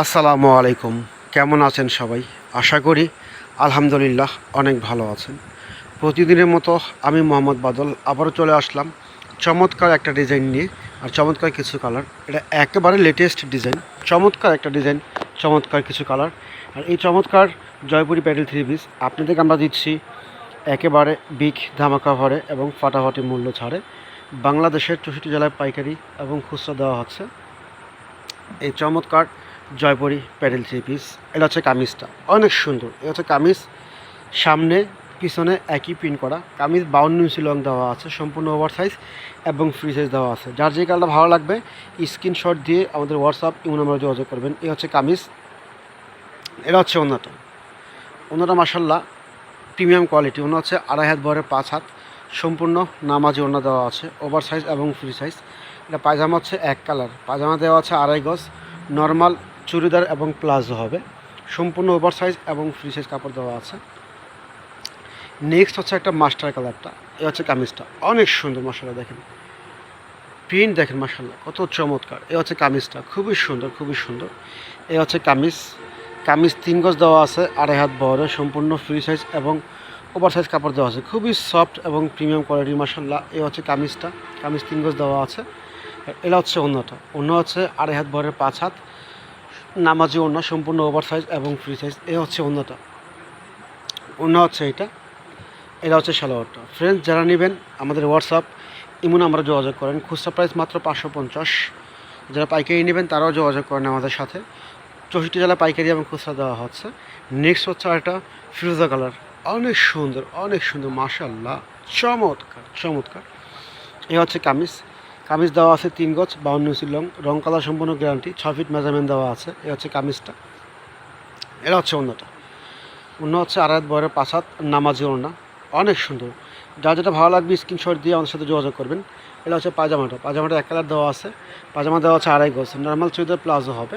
আসসালামু আলাইকুম। কেমন আছেন সবাই? আশা করি আলহামদুলিল্লাহ অনেক ভালো আছেন। প্রতিদিনের মতো আমি মোহাম্মদ বাদল আবারও চলে আসলাম। চমৎকার একটা ডিজাইন নিয়ে আর চমৎকার কিছু কালার। এটা একেবারে লেটেস্ট ডিজাইন। চমৎকার একটা ডিজাইন, চমৎকার কিছু কালার। আর এই চমৎকার জয়পুরি প্যাডেল থ্রি পিস আপনাদেরকে আমরা দিচ্ছি একেবারে বিগ ধামাকা ভরে এবং ফাটাফাটি মূল্য ছাড়ে। বাংলাদেশের চৌষট্টি জেলায় পাইকারি এবং খুচরা দেওয়া হচ্ছে। এই চমৎকার জয়পুরি প্যাডেল থ্রি পিস। এটা হচ্ছে কামিজটা। অনেক সুন্দর। এটা হচ্ছে কামিজ। সামনে, পিছনে একই প্রিন্ট করা। কামিজ বাউন্ন ইঞ্চি লং দেওয়া আছে, সম্পূর্ণ ওভার সাইজ এবং ফ্রি সাইজ দেওয়া আছে। যার যে কালারটা ভালো লাগবে স্ক্রিনশট দিয়ে আমাদের হোয়াটসঅ্যাপ ইমো নাম্বারে যোগাযোগ করবেন। এই হচ্ছে কামিজ। এটা হচ্ছে অন্যটা অন্যটা মাসাল্লাহ প্রিমিয়াম কোয়ালিটি অন্য হচ্ছে আড়াই হাত বরের পাঁচ হাত। সম্পূর্ণ নামাজি ওড়না দেওয়া আছে ওভার সাইজ এবং ফ্রি সাইজ এটা পায়জামা হচ্ছে এক কালার। পায়জামা দেওয়া আছে আড়াই গজ। নর্মাল চুড়িদার এবং প্লাজো হবে। সম্পূর্ণ ওভার সাইজ এবং ফ্রি সাইজ কাপড় দেওয়া আছে। নেক্সট হচ্ছে একটা মাস্টার কালারটা এ হচ্ছে কামিজটা। অনেক সুন্দর মশলা দেখেন। প্রিন্ট দেখেন মাসাল্লাহ কত চমৎকার। এ হচ্ছে কামিজটা। খুবই সুন্দর খুবই সুন্দর। এ হচ্ছে কামিজ। কামিজ তিন গজ দেওয়া আছে, আড়াই হাত বহরে সম্পূর্ণ ফ্রি সাইজ এবং ওভার সাইজ কাপড় দেওয়া আছে। খুবই সফট এবং প্রিমিয়াম কোয়ালিটির মাসাল্লাহ এ হচ্ছে কামিজটা। কামিজ তিন গজ দেওয়া আছে। এটা হচ্ছে অন্যটা অন্য হচ্ছে আড়াই হাত বহরের পাঁচ হাত। নামাজি অন্য সম্পূর্ণ ওভার সাইজ এবং ফ্রি সাইজ এ হচ্ছে অন্যটা অন্য হচ্ছে এটা এটা হচ্ছে সালোয়ারটা। ফ্রেন্ডস যারা নেবেন আমাদের হোয়াটসঅ্যাপ ইমন আমরা যোগাযোগ করেন। খুচরা প্রাইস মাত্র পাঁচশো পঞ্চাশ। যারা পাইকারি নেবেন, তারাও যোগাযোগ করেন আমাদের সাথে। চৌষট্টি জেলা পাইকারি এবং খুচরা দেওয়া হচ্ছে। নেক্সট হচ্ছে একটা ফিরোজা কালার অনেক সুন্দর অনেক সুন্দর মাশাল্লাহ চমৎকার চমৎকার। এ হচ্ছে কামিজ। কামিজ দেওয়া আছে তিন গজ, বাউন্ন ইঞ্চি লং রং কালার সম্পূর্ণ গ্যারান্টি ছ ফিট মেজারমেন্ট দেওয়া আছে। এ হচ্ছে কামিজটা। এটা হচ্ছে অন্যটা। অন্য হচ্ছে আড়াই বয়ের পাঁচ হাত নামাজি ওড়না। অনেক সুন্দর। যা যেটা ভালো লাগবে স্ক্রিনশট দিয়ে আমাদের সাথে যোগাযোগ করবেন। এটা হচ্ছে পাজামাটা পাজামাটা এক কালার দেওয়া আছে। পাজামা দেওয়া আছে আড়াই গজ। নর্মাল চুড়িদার প্লাজো হবে।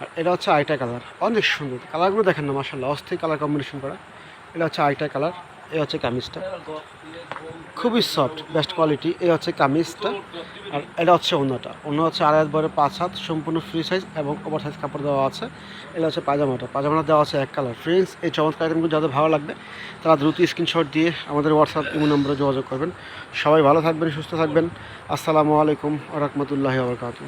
আর এটা হচ্ছে আইটা কালার অনেক সুন্দর। কালারগুলো দেখেন না মাসাল্লাহ অস্থির কালার কম্বিনেশন করা। এটা হচ্ছে আইটা কালার এ হচ্ছে কামিজটা। খুবই সফট বেস্ট কোয়ালিটি এ হচ্ছে কামিজটা। আর এটা হচ্ছে অন্যটা অন্য হচ্ছে আড়াই বড়, পাঁচ হাত, সম্পূর্ণ ফ্রি সাইজ এবং ওভার সাইজ কাপড় দেওয়া আছে। এটা হচ্ছে পাজামাটা পাজামাটা দেওয়া আছে এক কালার ফ্রেন্ডস এই চমৎকার আইটেমগুলো যাদের ভালো লাগবে, তারা দ্রুত স্ক্রিনশট দিয়ে আমাদের হোয়াটসঅ্যাপ ইমো নম্বরে যোগাযোগ করবেন। সবাই ভালো থাকবেন, সুস্থ থাকবেন। আসসালামু আলাইকুম রহমতুল্লাহি আবরকাতু